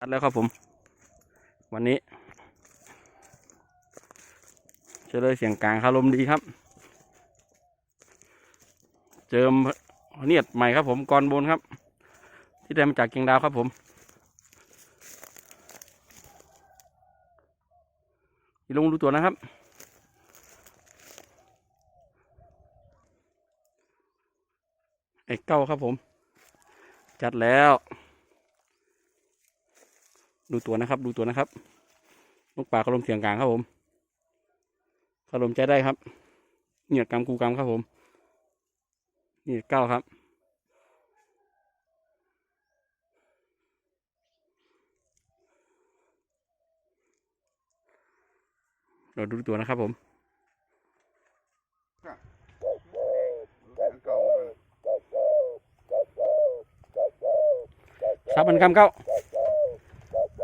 ชัดแล้วครับผม วันนี้เฉลยเสียงกลางคารมดีครับ เจิมเนียดใหม่ครับผมกรบนครับ ที่ได้มาจากเกียงดาวครับผมลงดูตัวนะครับไอ้เก้าครับผม จัดแล้ว ดูตัวนะครับ ดูตัวนะครับลูกปลาคารมเสียงกลางครับผมคารมใจได้ครับเหนียดกำกูกำครับผมนี่เก้าครับ เราดูตัวนะครับผมเก่าครับมันกำเก้า